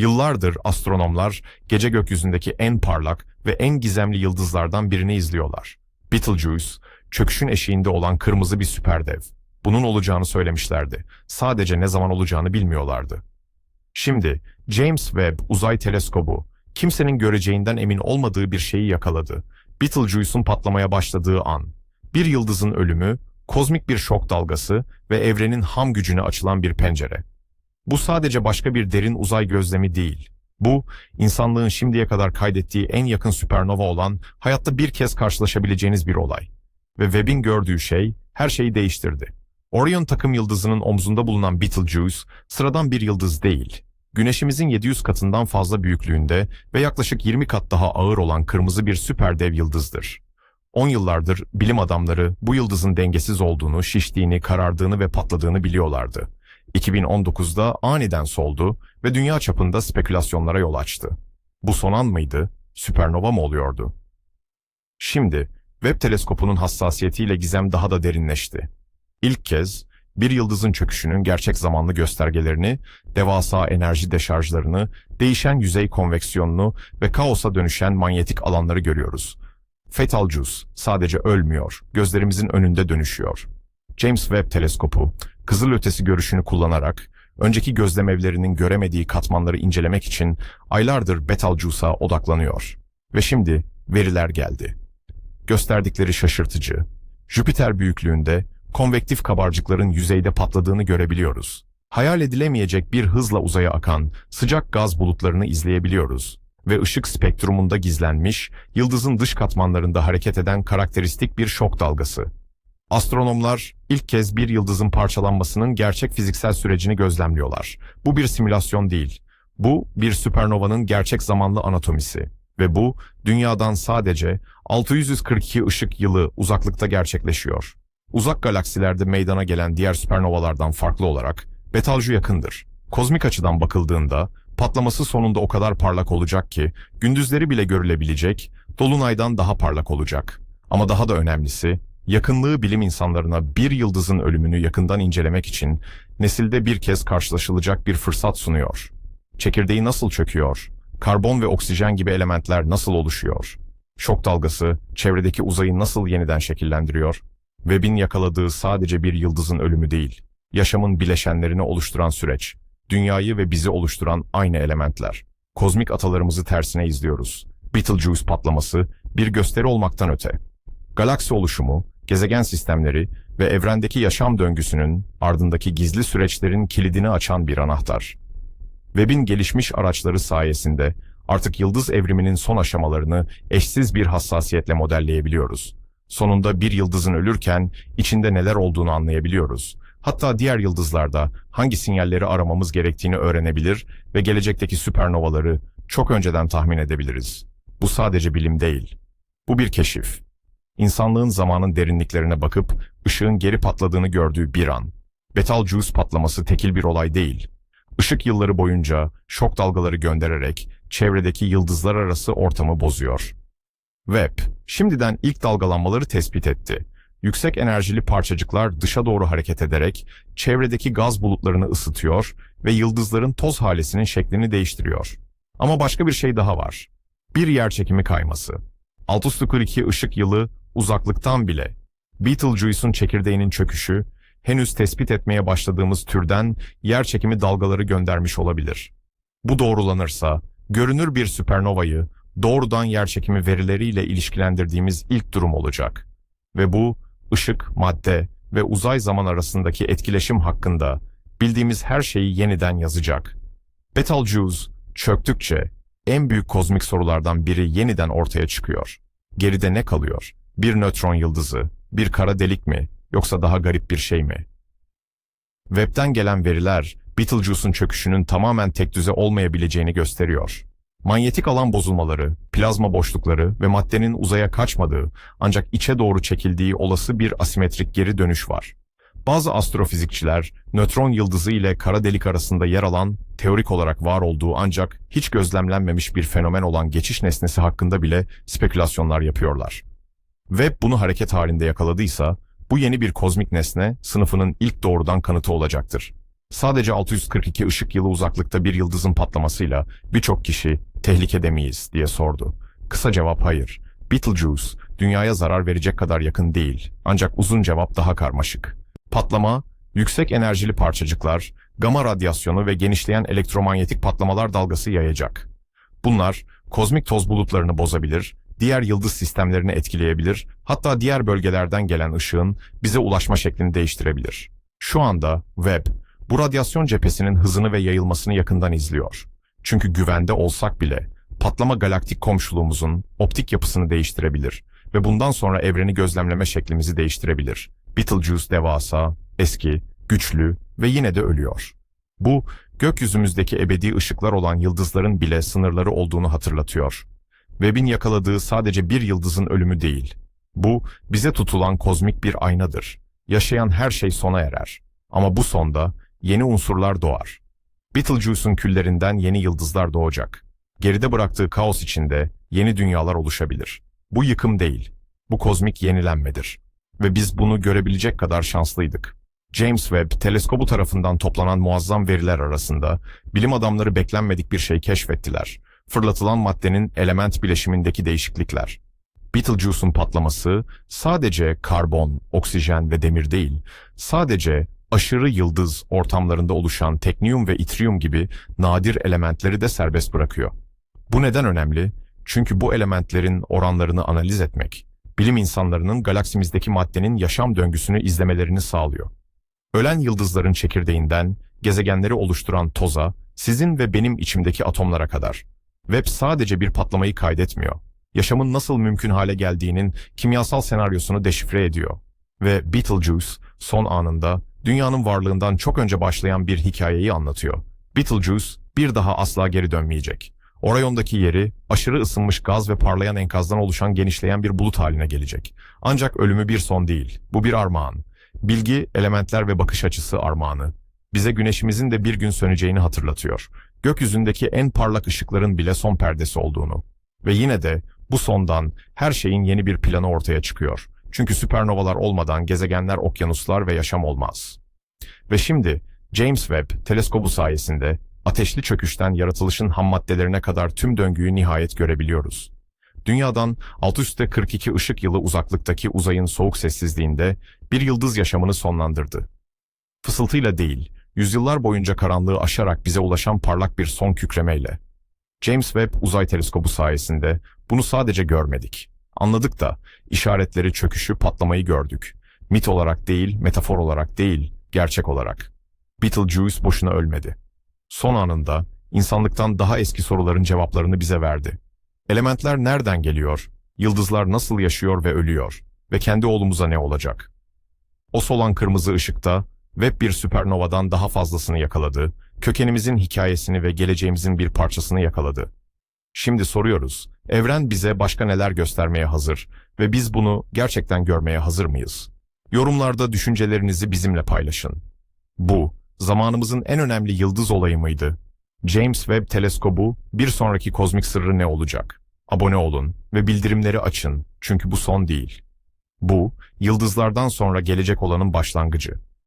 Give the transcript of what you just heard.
Yıllardır astronomlar gece gökyüzündeki en parlak ve en gizemli yıldızlardan birini izliyorlar. Betelgeuse, çöküşün eşiğinde olan kırmızı bir süperdev. Bunun olacağını söylemişlerdi. Sadece ne zaman olacağını bilmiyorlardı. Şimdi James Webb Uzay Teleskobu kimsenin göreceğinden emin olmadığı bir şeyi yakaladı. Betelgeuse'un patlamaya başladığı an. Bir yıldızın ölümü, kozmik bir şok dalgası ve evrenin ham gücüne açılan bir pencere. Bu sadece başka bir derin uzay gözlemi değil. Bu, insanlığın şimdiye kadar kaydettiği en yakın süpernova olan hayatta bir kez karşılaşabileceğiniz bir olay. Ve Webb'in gördüğü şey her şeyi değiştirdi. Orion takım yıldızının omzunda bulunan Betelgeuse sıradan bir yıldız değil. Güneşimizin 700 katından fazla büyüklüğünde ve yaklaşık 20 kat daha ağır olan kırmızı bir süper dev yıldızdır. 10 yıllardır bilim adamları bu yıldızın dengesiz olduğunu, şiştiğini, karardığını ve patladığını biliyorlardı. 2019'da aniden soldu ve dünya çapında spekülasyonlara yol açtı. Bu son an mıydı? Süpernova mı oluyordu? Şimdi Webb teleskopunun hassasiyetiyle gizem daha da derinleşti. İlk kez bir yıldızın çöküşünün gerçek zamanlı göstergelerini, devasa enerji deşarjlarını, değişen yüzey konveksiyonunu ve kaosa dönüşen manyetik alanları görüyoruz. Betelgeuse sadece ölmüyor, gözlerimizin önünde dönüşüyor. James Webb teleskopu, kızılötesi görüşünü kullanarak, önceki gözlemevlerinin göremediği katmanları incelemek için aylardır Betelgeuse'a odaklanıyor. Ve şimdi veriler geldi. Gösterdikleri şaşırtıcı. Jüpiter büyüklüğünde konvektif kabarcıkların yüzeyde patladığını görebiliyoruz. Hayal edilemeyecek bir hızla uzaya akan sıcak gaz bulutlarını izleyebiliyoruz ve ışık spektrumunda gizlenmiş, yıldızın dış katmanlarında hareket eden karakteristik bir şok dalgası. Astronomlar ilk kez bir yıldızın parçalanmasının gerçek fiziksel sürecini gözlemliyorlar. Bu bir simülasyon değil. Bu bir süpernovanın gerçek zamanlı anatomisi ve bu dünyadan sadece 642 ışık yılı uzaklıkta gerçekleşiyor. Uzak galaksilerde meydana gelen diğer süpernovalardan farklı olarak Betelgeuse yakındır. Kozmik açıdan bakıldığında patlaması sonunda o kadar parlak olacak ki gündüzleri bile görülebilecek, dolunaydan daha parlak olacak. Ama daha da önemlisi yakınlığı bilim insanlarına bir yıldızın ölümünü yakından incelemek için nesilde bir kez karşılaşılacak bir fırsat sunuyor. Çekirdeği nasıl çöküyor? Karbon ve oksijen gibi elementler nasıl oluşuyor? Şok dalgası çevredeki uzayı nasıl yeniden şekillendiriyor? Webb'in yakaladığı sadece bir yıldızın ölümü değil, yaşamın bileşenlerini oluşturan süreç, dünyayı ve bizi oluşturan aynı elementler. Kozmik atalarımızı tersine izliyoruz. Betelgeuse patlaması bir gösteri olmaktan öte. Galaksi oluşumu, gezegen sistemleri ve evrendeki yaşam döngüsünün ardındaki gizli süreçlerin kilidini açan bir anahtar. Webb'in gelişmiş araçları sayesinde artık yıldız evriminin son aşamalarını eşsiz bir hassasiyetle modelleyebiliyoruz. Sonunda bir yıldızın ölürken içinde neler olduğunu anlayabiliyoruz. Hatta diğer yıldızlarda hangi sinyalleri aramamız gerektiğini öğrenebilir ve gelecekteki süpernovaları çok önceden tahmin edebiliriz. Bu sadece bilim değil. Bu bir keşif. İnsanlığın zamanın derinliklerine bakıp ışığın geri patladığını gördüğü bir an. Betelgeuse patlaması tekil bir olay değil. Işık yılları boyunca şok dalgaları göndererek çevredeki yıldızlar arası ortamı bozuyor. Webb, şimdiden ilk dalgalanmaları tespit etti. Yüksek enerjili parçacıklar dışa doğru hareket ederek çevredeki gaz bulutlarını ısıtıyor ve yıldızların toz halesinin şeklini değiştiriyor. Ama başka bir şey daha var. Bir yerçekimi kayması. 642 ışık yılı uzaklıktan bile Betelgeuse'un çekirdeğinin çöküşü henüz tespit etmeye başladığımız türden yerçekimi dalgaları göndermiş olabilir. Bu doğrulanırsa görünür bir süpernovayı doğrudan yerçekimi verileriyle ilişkilendirdiğimiz ilk durum olacak. Ve bu ışık, madde ve uzay zaman arasındaki etkileşim hakkında bildiğimiz her şeyi yeniden yazacak. Betelgeuse çöktükçe en büyük kozmik sorulardan biri yeniden ortaya çıkıyor. Geride ne kalıyor? Bir nötron yıldızı, bir kara delik mi yoksa daha garip bir şey mi? Webb'den gelen veriler Betelgeuse'un çöküşünün tamamen tek düze olmayabileceğini gösteriyor. Manyetik alan bozulmaları, plazma boşlukları ve maddenin uzaya kaçmadığı ancak içe doğru çekildiği olası bir asimetrik geri dönüş var. Bazı astrofizikçiler, nötron yıldızı ile kara delik arasında yer alan, teorik olarak var olduğu ancak hiç gözlemlenmemiş bir fenomen olan geçiş nesnesi hakkında bile spekülasyonlar yapıyorlar. Webb bunu hareket halinde yakaladıysa, bu yeni bir kozmik nesne sınıfının ilk doğrudan kanıtı olacaktır. Sadece 642 ışık yılı uzaklıkta bir yıldızın patlamasıyla birçok kişi tehlikede miyiz diye sordu. Kısa cevap hayır. Betelgeuse dünyaya zarar verecek kadar yakın değil. Ancak uzun cevap daha karmaşık. Patlama, yüksek enerjili parçacıklar, gama radyasyonu ve genişleyen elektromanyetik patlamalar dalgası yayacak. Bunlar kozmik toz bulutlarını bozabilir, diğer yıldız sistemlerini etkileyebilir, hatta diğer bölgelerden gelen ışığın bize ulaşma şeklini değiştirebilir. Şu anda Webb, bu radyasyon cephesinin hızını ve yayılmasını yakından izliyor. Çünkü güvende olsak bile patlama galaktik komşuluğumuzun optik yapısını değiştirebilir ve bundan sonra evreni gözlemleme şeklimizi değiştirebilir. Betelgeuse devasa, eski, güçlü ve yine de ölüyor. Bu, gökyüzümüzdeki ebedi ışıklar olan yıldızların bile sınırları olduğunu hatırlatıyor. Webb'in yakaladığı sadece bir yıldızın ölümü değil. Bu, bize tutulan kozmik bir aynadır. Yaşayan her şey sona erer. Ama bu sonda yeni unsurlar doğar. Betelgeuse'un küllerinden yeni yıldızlar doğacak. Geride bıraktığı kaos içinde yeni dünyalar oluşabilir. Bu yıkım değil, bu kozmik yenilenmedir. Ve biz bunu görebilecek kadar şanslıydık. James Webb teleskobu tarafından toplanan muazzam veriler arasında bilim adamları beklenmedik bir şey keşfettiler. Fırlatılan maddenin element bileşimindeki değişiklikler. Betelgeuse'un patlaması sadece karbon, oksijen ve demir değil, sadece aşırı yıldız ortamlarında oluşan tekniyum ve itriyum gibi nadir elementleri de serbest bırakıyor. Bu neden önemli? Çünkü bu elementlerin oranlarını analiz etmek, bilim insanlarının galaksimizdeki maddenin yaşam döngüsünü izlemelerini sağlıyor. Ölen yıldızların çekirdeğinden, gezegenleri oluşturan toza, sizin ve benim içimdeki atomlara kadar. Webb sadece bir patlamayı kaydetmiyor. Yaşamın nasıl mümkün hale geldiğinin kimyasal senaryosunu deşifre ediyor. Ve Betelgeuse son anında dünyanın varlığından çok önce başlayan bir hikayeyi anlatıyor. Betelgeuse bir daha asla geri dönmeyecek. Orayondaki yeri aşırı ısınmış gaz ve parlayan enkazdan oluşan genişleyen bir bulut haline gelecek. Ancak ölümü bir son değil. Bu bir armağan. Bilgi, elementler ve bakış açısı armağanı. Bize güneşimizin de bir gün söneceğini hatırlatıyor. Gökyüzündeki en parlak ışıkların bile son perdesi olduğunu. Ve yine de bu sondan her şeyin yeni bir planı ortaya çıkıyor. Çünkü süpernovalar olmadan gezegenler, okyanuslar ve yaşam olmaz. Ve şimdi James Webb teleskobu sayesinde ateşli çöküşten yaratılışın ham maddelerine kadar tüm döngüyü nihayet görebiliyoruz. Dünyadan alt üstte 42 ışık yılı uzaklıktaki uzayın soğuk sessizliğinde bir yıldız yaşamını sonlandırdı. Fısıltıyla değil, yüzyıllar boyunca karanlığı aşarak bize ulaşan parlak bir son kükremeyle. James Webb uzay teleskobu sayesinde bunu sadece görmedik. Anladık da işaretleri çöküşü patlamayı gördük. Mit olarak değil, metafor olarak değil, gerçek olarak. Betelgeuse boşuna ölmedi. Son anında insanlıktan daha eski soruların cevaplarını bize verdi. Elementler nereden geliyor? Yıldızlar nasıl yaşıyor ve ölüyor? Ve kendi oğlumuza ne olacak? O solan kırmızı ışıkta Webb bir süpernovadan daha fazlasını yakaladı, kökenimizin hikayesini ve geleceğimizin bir parçasını yakaladı. Şimdi soruyoruz, evren bize başka neler göstermeye hazır ve biz bunu gerçekten görmeye hazır mıyız? Yorumlarda düşüncelerinizi bizimle paylaşın. Bu, zamanımızın en önemli yıldız olayı mıydı? James Webb Teleskobu bir sonraki kozmik sırrı ne olacak? Abone olun ve bildirimleri açın çünkü bu son değil. Bu, yıldızlardan sonra gelecek olanın başlangıcı.